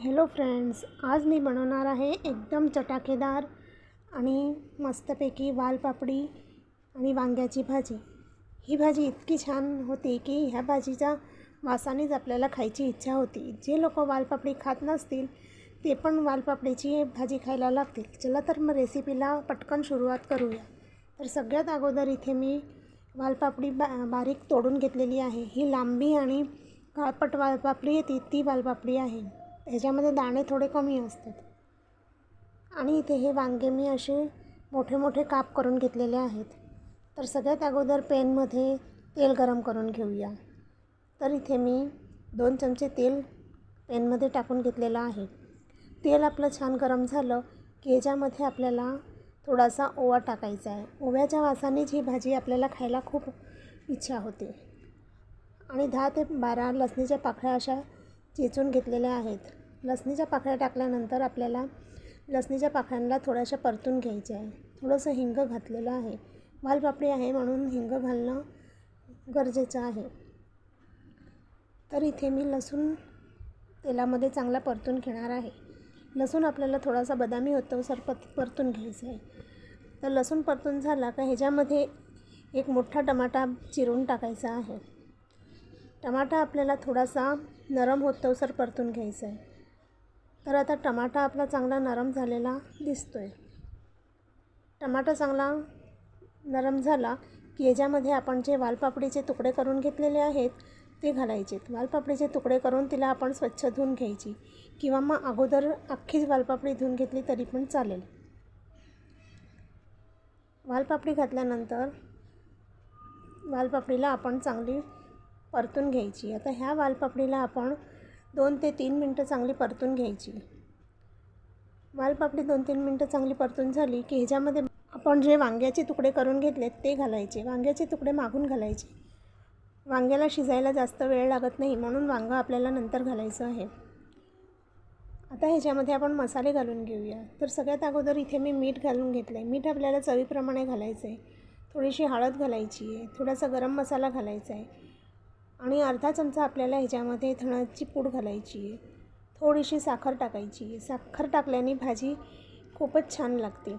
Hello friends आज मी बनवणार आहे एकदम चटाकेदार आणि मस्तपैकी वालपापडी आणि वांग्याची भाजी. ही भाजी इतकी छान होती की ह्या भाजीच्या वासानेच आपल्याला खायची इच्छा होती. जे लोक वालपापडी खात नसतील ते पण वालपापडीची भाजी खायला लागतील. चला तर मग रेसिपीला पटकन सुरुवात करूया. तर सगळ्यात अगोदर इथे मी वालपापडी बा बारीक तोडून घेतलेली आहे. ही लांबी आणि काळपट वालपापडी येते ती वालपापडी आहे. ह्याच्यामध्ये दाणे थोडे कमी असतात. आणि इथे हे वांगे मी असे मोठे मोठे काप करून घेतलेले आहेत. तर सगळ्यात अगोदर पेनमध्ये तेल गरम करून घेऊया. तर इथे मी दोन चमचे तेल पेनमध्ये टाकून घेतलेलं आहे. तेल आपलं छान गरम झालं की ह्याच्यामध्ये आपल्याला थोडासा ओवा टाकायचा आहे. ओव्याच्या वासानेच ही भाजी आपल्याला खायला खूप इच्छा होते. आणि दहा ते बारा लसणीच्या पाकळ्या अशा चेचून घेतलेल्या आहेत. लसणीच्या पाकळ्या टाकल्यानंतर आपल्याला लसणीच्या पाकळ्यांना थोड्याशा परतून घ्यायच्या आहे. थोडंसं हिंग घातलेलं आहे. वालपापडी आहे म्हणून हिंग घालणं गरजेचं आहे. तर इथे मी लसूण तेलामध्ये चांगला परतून घेणार आहे. लसूण आपल्याला थोडासा बदामी होतो सर पत परतून घ्यायचं आहे. तर लसूण परतून झाला का ह्याच्यामध्ये एक मोठा टमाटा चिरून टाकायचा आहे. टमाटा आपल्याला थोडासा नरम होतो सर परतून घ्यायचा आहे. तर आता टमाटा आपला चांगला नरम झालेला दिसतो आहे टमाटा चांगला नरम झाला की याच्यामध्ये आपण जे वालपापडीचे तुकडे करून घेतलेले आहेत ते घालायचे वालपापडीचे तुकडे करून तिला आपण स्वच्छ धुवून घ्यायची किंवा मग अगोदर अख्खीच वालपापडी धुवून घेतली तरी पण चालेल. वालपापडी घातल्यानंतर वालपापडीला आपण चांगली परतून घ्यायची. आता ह्या वालपापडीला आपण दोन ते तीन मिनटं चांगली परतून घ्यायची. वालपापडी दोन तीन मिनटं चांगली परतून झाली की ह्याच्यामध्ये आपण जे वांग्याचे तुकडे करून घेतलेत ते घालायचे. वांग्याचे तुकडे मागून घालायचे. वांग्याला शिजायला जास्त वेळ लागत नाही म्हणून वांगं आपल्याला नंतर घालायचं आहे. आता ह्याच्यामध्ये आपण मसाले घालून घेऊया. तर सगळ्यात अगोदर इथे मी मीठ घालून घेतलं आहे मीठ आपल्याला चवीप्रमाणे घालायचं आहे थोडीशी हळद घालायची आहे. थोडासा गरम मसाला घालायचा आहे आणि अर्धा चमचा आपल्याला ह्याच्यामध्ये थणाची पूड घालायची आहे. थोडीशी साखर टाकायची आहे. साखर टाकल्याने भाजी खूपच छान लागते.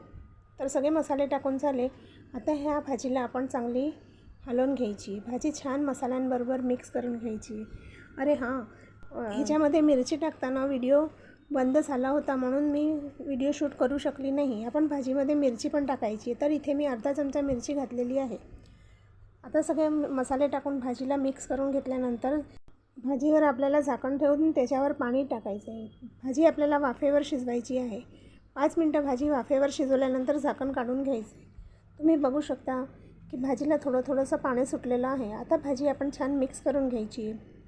तर सगळे मसाले टाकून झाले. आता ह्या भाजीला आपण चांगली हलवून घ्यायची भाजी छान मसाल्यांबरोबर मिक्स करून घ्यायची अरे हां ह्याच्यामध्ये मिरची टाकताना व्हिडिओ बंद झाला होता म्हणून मी व्हिडिओ शूट करू शकली नाही. आपण भाजीमध्ये मिरची पण टाकायची तर इथे मी अर्धा चमचा मिरची घातलेली आहे. आता सगळे मसाले टाकून भाजीला मिक्स करून घेतल्यानंतर भाजीवर आपल्याला झाकण ठेवून त्याच्यावर पाणी टाकायचं आहे भाजी आपल्याला वाफेवर शिजवायची आहे. पाच मिनटं भाजी वाफेवर शिजवल्यानंतर झाकण काढून घ्यायचं तुम्ही बघू शकता की भाजीला थोडं थोडंसं पाणी सुटलेलं आहे. आता भाजी आपण छान मिक्स करून घ्यायची आहे.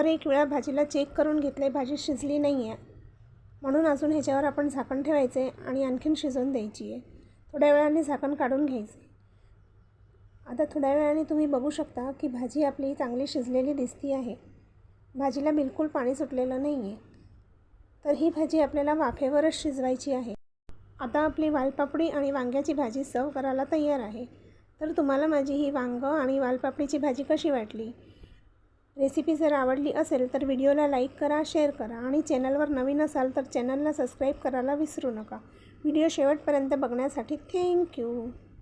तर एक वेळा भाजीला चेक करून घेतलं आहे भाजी शिजली नाही आहे म्हणून अजून ह्याच्यावर आपण झाकण ठेवायचं आहे आणि आणखीन शिजवून द्यायची आहे. थोड्या वेळाने झाकण काढून घ्यायचं. आता थोड्या वेळाने तुम्ही बघू शकता की भाजी आपली चांगली शिजलेली दिसती आहे. भाजीला बिलकुल पाणी सुटलेलं नाही आहे तर ही भाजी आपल्याला वाफेवरच शिजवायची आहे. आता आपली वालपापडी आणि वांग्याची भाजी सर्व करायला तयार आहे. तर तुम्हाला माझी ही वांगं आणि वालपापडीची भाजी कशी वाटली? रेसिपी जर आवडली असेल तर व्हिडिओला लाईक करा शेअर करा आणि चॅनलवर नवीन असाल तर चॅनलला सबस्क्राईब करायला विसरू नका. व्हिडिओ शेवटपर्यंत बघण्यासाठी थँक्यू.